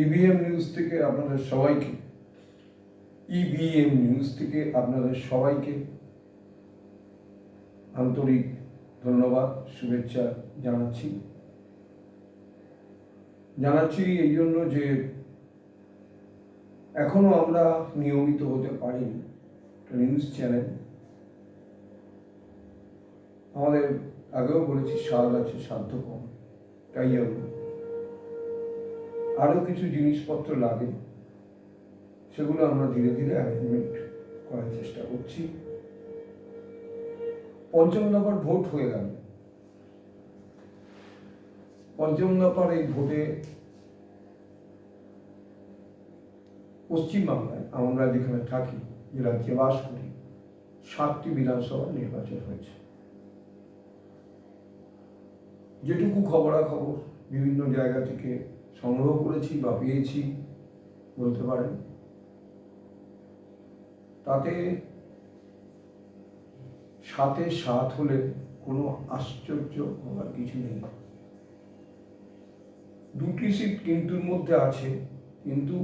EVM news থেকে আপনাদের সবাইকে ইভিএম নিউজ থেকে আপনাদের সবাইকে আন্তরিক ধন্যবাদ, শুভেচ্ছা জানাচ্ছি। জানাচ্ছি এই জন্য যে এখনও আমরা নিয়মিত হতে পারিনি নিউজ চ্যানেল আমাদের আগেও বলেছি, স্বাদ আছে সাধ্য কম, তাই জন্য। আরও কিছু জিনিসপত্র লাগে, সেগুলো আমরা ধীরে ধীরে অ্যারেঞ্জমেন্ট করার চেষ্টা করছি। পঞ্চম দফার ভোট হয়ে গেল। পঞ্চম দফার এই ভোটে পশ্চিমবাংলায় আমরা যেখানে থাকি, যে রাজ্যে বাস করি, সাতটি বিধানসভা নির্বাচন হয়েছে। যেটুকু খবরাখবর বিভিন্ন জায়গা থেকে সংগ্রহ করেছি বা পেয়েছি বলতে পারেন। তাতে সাথে সাত হলে কোনো আশ্চর্য হওয়ার কিছু নেই। দুটি সিট কিন্তুর মধ্যে আছে, কিন্তু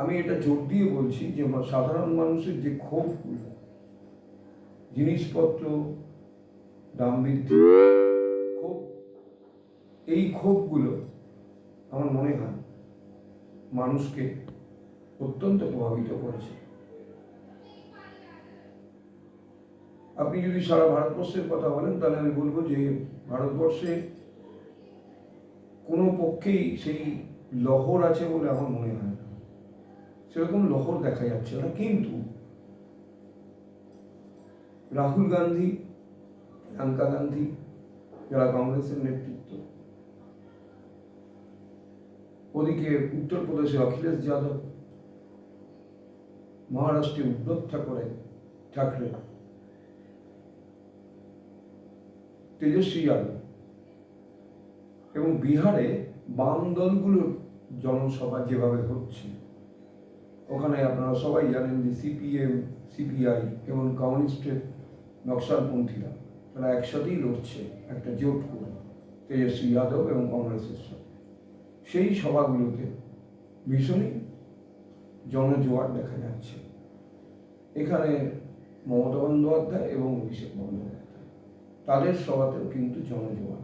আমি এটা জোর দিয়ে বলছি যে সাধারণ মানুষের যে ক্ষোভগুলো, জিনিসপত্র, দাম বৃদ্ধি এই ক্ষোভগুলো আমার মনে হয় মানুষকে অত্যন্ত প্রভাবিত করেছে। আপনি যদি সারা ভারতবর্ষের কথা বলেন, তাহলে আমি বলব যে ভারতবর্ষে কোনো পক্ষেই সেই লহর আছে বলে আমার মনে হয় না। সেরকম লহর দেখা যাচ্ছে না। কিন্তু রাহুল গান্ধী, প্রিয়াঙ্কা গান্ধী, যারা কংগ্রেসের নেতৃত্ব ওদিকে উত্তরপ্রদেশে অখিলেশ যাদব মহারাষ্ট্রে উদ্ধব ঠাকরে ঠাকরে, তেজস্বী যাদব এবং বিহারে বাম দলগুলোর জনসভা যেভাবে হচ্ছে, ওখানে আপনারা সবাই জানেন যে সিপিএম, সিপিআই এবং কমিউনিস্টের নকশালপন্থীরা তারা একসাথেই লড়ছে একটা জোট করে, তেজস্বী যাদব এবং কংগ্রেসের সাথে সেই সভাগুলোতে ভীষণই জনজোয়ার দেখা যাচ্ছে। এখানে মমতা বন্দ্যোপাধ্যায় এবং অভিষেক বন্দ্যোপাধ্যায়। তাদের সভাতেও কিন্তু জনজোয়ার।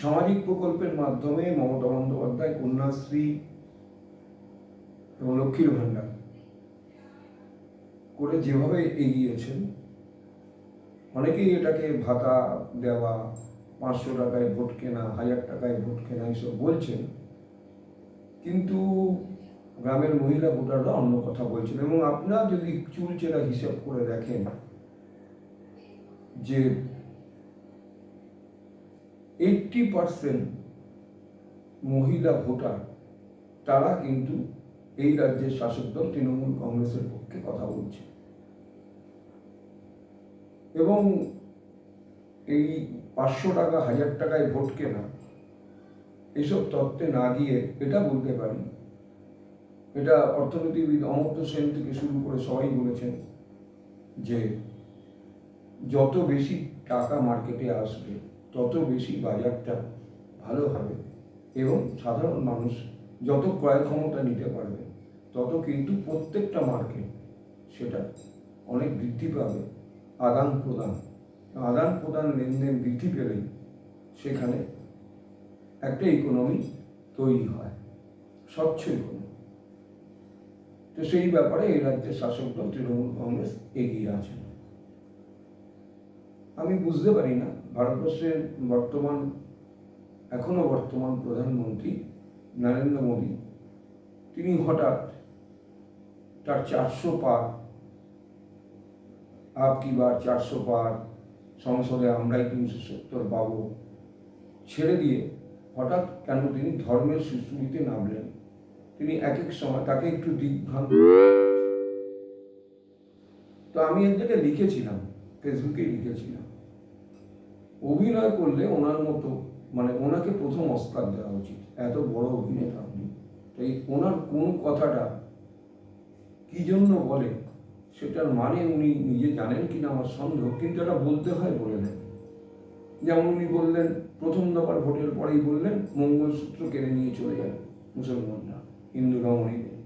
সামাজিক প্রকল্পের মাধ্যমে মমতা বন্দ্যোপাধ্যায়, কন্যাশ্রী এবং লক্ষ্মীর ভাণ্ডার করে যেভাবে এগিয়েছেন, অনেকেই এটাকে ভাতা দেওয়া পাঁচশো টাকায় ভোট কেনা, হাজার টাকায় ভোট কেনা, এইসব বলছেন। কিন্তু গ্রামের মহিলা ভোটাররা অন্য কথা বলছেন এবং আপনার যদি চুলচেরা হিসাব করে দেখেন যে এইটটি পার্সেন্ট মহিলা ভোটার, তারা কিন্তু এই রাজ্যের শাসক দল তৃণমূল কংগ্রেসের পক্ষে কথা বলছে। এবং এই পাঁচশো টাকা, হাজার টাকায় ভোট কেনা, এসব তত্ত্বে না গিয়ে এটা বলতে পারি। এটা অর্থনীতিবিদ অমর্ত্য সেন থেকে শুরু করে সবাই বলেছেন যে যত বেশি টাকা মার্কেটে আসবে, তত বেশি বাজারটা ভালো হবে এবং সাধারণ মানুষ যত ক্রয় ক্ষমতা নিতে পারবে, তত কিন্তু প্রত্যেকটা মার্কেট সেটা অনেক বৃদ্ধি পাবে আদান প্রদান আদান প্রদান লেনদেন বৃদ্ধি পেলেই সেখানে একটা ইকোনমি তৈরি হয়, স্বচ্ছ ইকোনমি তো সেই ব্যাপারে এই রাজ্যের শাসক দল, তৃণমূল কংগ্রেস এগিয়ে আছে। আমি বুঝতে পারি না, ভারতবর্ষের বর্তমান, এখনও বর্তমান প্রধানমন্ত্রী নরেন্দ্র মোদী, তিনি হঠাৎ তার চারশো পার, আপ কি বার চারশো পার সংসদে আমরাই তিনশো সত্তর পাবো ছেড়ে দিয়ে হঠাৎ কেন তিনি ধর্মের সুশ্রুতিতে নামলেন? তিনি এক এক সময় তাকে একটু দিগ্ভ্রান্ত তো আমি জায়গায় লিখেছিলাম, ফেসবুকে লিখেছিলাম। অভিনয় করলে ওনার মতো মানে ওনাকে প্রথম অস্কার দেওয়া উচিত, এত বড় অভিনেতা আপনি। তাই ওনার কোন কথাটা কি জন্য বলে? সেটার মানে উনি নিজে জানেন কিনা আমার সন্দেহ, কিন্তু এটা বলতে হয় বলে দেন। যেমন উনি বললেন, প্রথম দফার ভোটের পরেই বললেন, মঙ্গলসূত্র কেড়ে নিয়ে চলে যাবে মুসলমানরা, হিন্দু রমণীদের।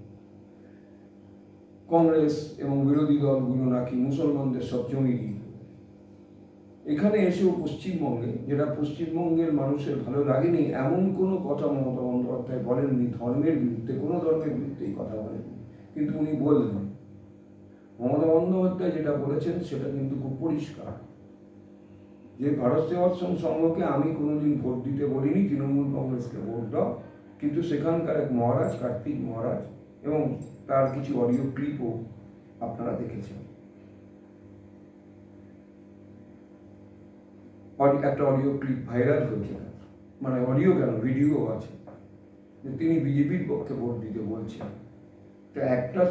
কংগ্রেস এবং বিরোধী দলগুলো নাকি মুসলমানদের সব জমি দিয়ে এখানে এসেও পশ্চিমবঙ্গে, যেটা পশ্চিমবঙ্গের মানুষের ভালো লাগেনি, এমন কোনো কথা মমতা বন্দ্যোপাধ্যায় বলেননি, ধর্মের বিরুদ্ধে, কোনো ধর্মের বিরুদ্ধেই কথা বলেননি। কিন্তু উনি বললেন মমতা বন্দ্যোপাধ্যায় যেটা বলেছেন, সেটা কিন্তু খুব পরিষ্কার। যে ভারত সেবাশ্রম সংঘকে আমি কোনোদিন ভোট দিতে বলিনি, তৃণমূল কংগ্রেসকে ভোট দাও। কিন্তু সেখানকার এক মহারাজ, কার্তিক মহারাজ, এবং তার কিছু অডিও ক্লিপও আপনারা দেখেছেন। একটা অডিও ক্লিপ ভাইরাল হয়েছে। মানে অডিও কেন? ভিডিও আছে। তিনি বিজেপির পক্ষে ভোট দিতে বলছেন। তো একটা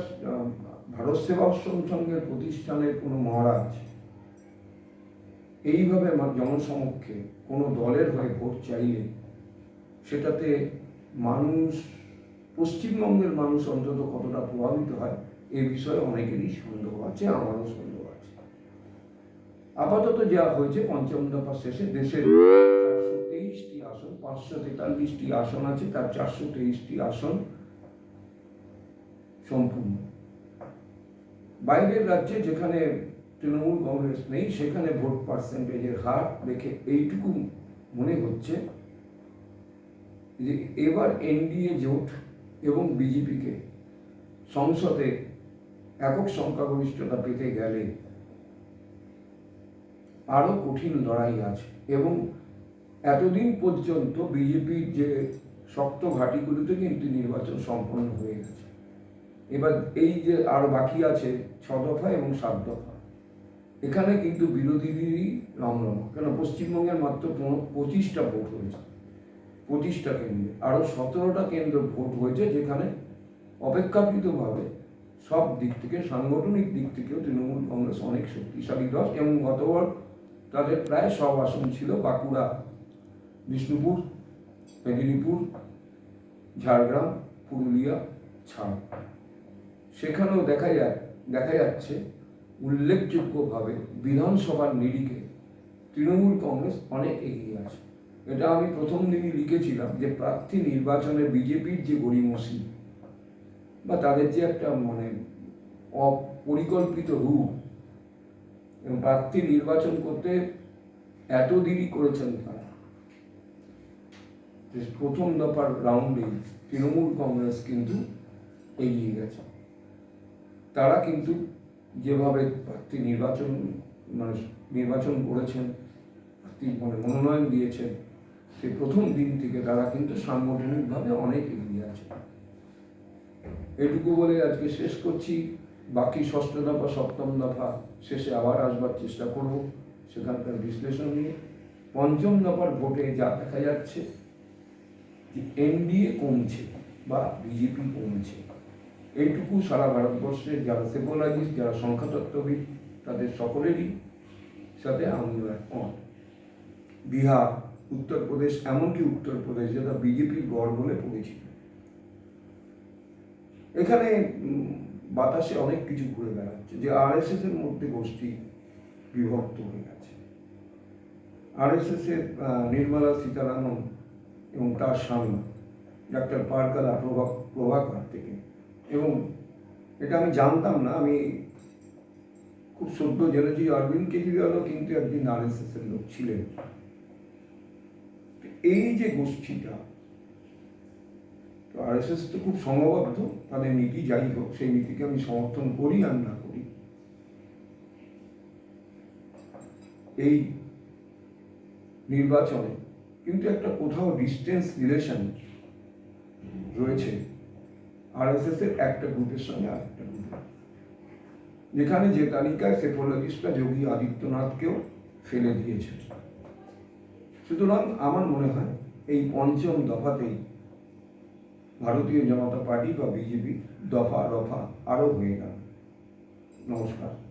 ভারত সেবাশ্রম সংঘের প্রতিষ্ঠানের কোনো মহারাজ এইভাবে আমার জনসমক্ষে কোনো দলের হয়ে ভোট চাইলে সেটাতে মানুষ, পশ্চিমবঙ্গের মানুষ অন্তত কতটা প্রভাবিত হয়, এ বিষয়ে অনেকেরই সন্দেহ আছে, আমারও সন্দেহ আছে। আপাতত যা হয়েছে, পঞ্চম দফা শেষে দেশের চারশো তেইশটি আসন, পাঁচশো তেতাল্লিশটি আসন আছে, তার চারশো তেইশটি আসন সম্পূর্ণ। বাইরের রাজ্যে যেখানে তৃণমূল কংগ্রেস নেই, সেখানে ভোট পার্সেন্টেজের হার দেখে এইটুকু মনে হচ্ছে যে এবার এনডিএ জোট এবং বিজেপিকে সংসদে একক সংখ্যাগরিষ্ঠতা পেতে গেলে আরও কঠিন লড়াই আছে এবং এতদিন পর্যন্ত বিজেপির যে শক্ত ঘাঁটিগুলিতে কিন্তু নির্বাচন সম্পন্ন হয়ে গেছে। এবার এই যে আর বাকি আছে ছ দফা এবং সাত দফা। এখানে কিন্তু বিরোধীদেরই রমরমা, কেন পশ্চিমবঙ্গের মাত্র পঁচিশটা ভোট হয়েছে, পঁচিশটা কেন্দ্রে। আরও সতেরোটা কেন্দ্র ভোট হয়েছে যেখানে অপেক্ষাকৃতভাবে সব দিক থেকে, সাংগঠনিক দিক থেকেও তৃণমূল কংগ্রেস অনেক শক্তিশালী দল এবং গতবার তাদের প্রায় সব আসন ছিল বাঁকুড়া, বিষ্ণুপুর, মেদিনীপুর, ঝাড়গ্রাম, পুরুলিয়া, ছাড়। সেখানেও দেখা যায় দেখা যাচ্ছে উল্লেখযোগ্যভাবে বিধানসভার নিরিখে তৃণমূল কংগ্রেস অনেক এগিয়ে আছে। এটা আমি প্রথম দিনই লিখেছিলাম যে প্রার্থী নির্বাচনে বিজেপির যে গড়িমসি বা তাদের যে একটা মানে অপরিকল্পিত রূপ এবং প্রার্থী নির্বাচন করতে এত দেরি করেছেন তারা প্রথম দফার রাউন্ডে তৃণমূল কংগ্রেস কিন্তু এগিয়ে গেছে। তারা কিন্তু যেভাবে প্রার্থী নির্বাচন মানে নির্বাচন করেছেন, প্রার্থী মানে মনোনয়ন দিয়েছেন, সেই প্রথম দিন থেকে তারা কিন্তু সাংগঠনিকভাবে অনেক এগিয়ে আছে। এটুকু বলে আজকে শেষ করছি। বাকি ষষ্ঠ দফা, সপ্তম দফা শেষে আবার আসবার চেষ্টা করব সেখানকার বিশ্লেষণ নিয়ে। পঞ্চম দফার ভোটে যা দেখা যাচ্ছে এনডিএ কমছে বা বিজেপি কমছে। এইটুকু সারা ভারতবর্ষে যারা সেকুলারিস্ট যারা সংখ্যাতত্ত্ববিদ তাদের সকলেরই সাথে আমিও একমত। বিহার উত্তরপ্রদেশ এমনকি উত্তরপ্রদেশ যেটা বিজেপির গড় বলে পরিচিত। এখানে বাতাসে অনেক কিছু ঘুরে বেড়াচ্ছে যে আরএসএস এর মধ্যে গোষ্ঠী বিভক্ত হয়ে গেছে। আরএসএস এর আহ, নির্মলা সীতারামন এবং তার স্বামী ডাক্তার পারকালা প্রভা প্রভাকর থেকে এবং এটা আমি জানতাম না, আমি খুব সদ্য জেনেছি, অরবিন্দ কেজরিওয়ালও কিন্তু একদিন আরএসএস এর লোক ছিলেন। এই যে গোষ্ঠীটা, তো আরএসএস তো খুব সংঘবদ্ধ তাদের নীতি যাই হোক, সেই নীতিকে আমি সমর্থন করি আর না করি। এই নির্বাচনে কিন্তু একটা কোথাও ডিস্টেন্স রিলেশন রয়েছে। আরএসএস এর একটা গ্রুপের সঙ্গে আরেকটা গ্রুপের। যেখানে যে তালিকায় সেফোলজিস্টরা যোগী আদিত্যনাথকেও ফেলে দিয়েছে। সুতরাং আমার মনে হয় এই পঞ্চম দফাতেই ভারতীয় জনতা পার্টি বা বিজেপি দফা রফা আরও হয়ে গেল। নমস্কার।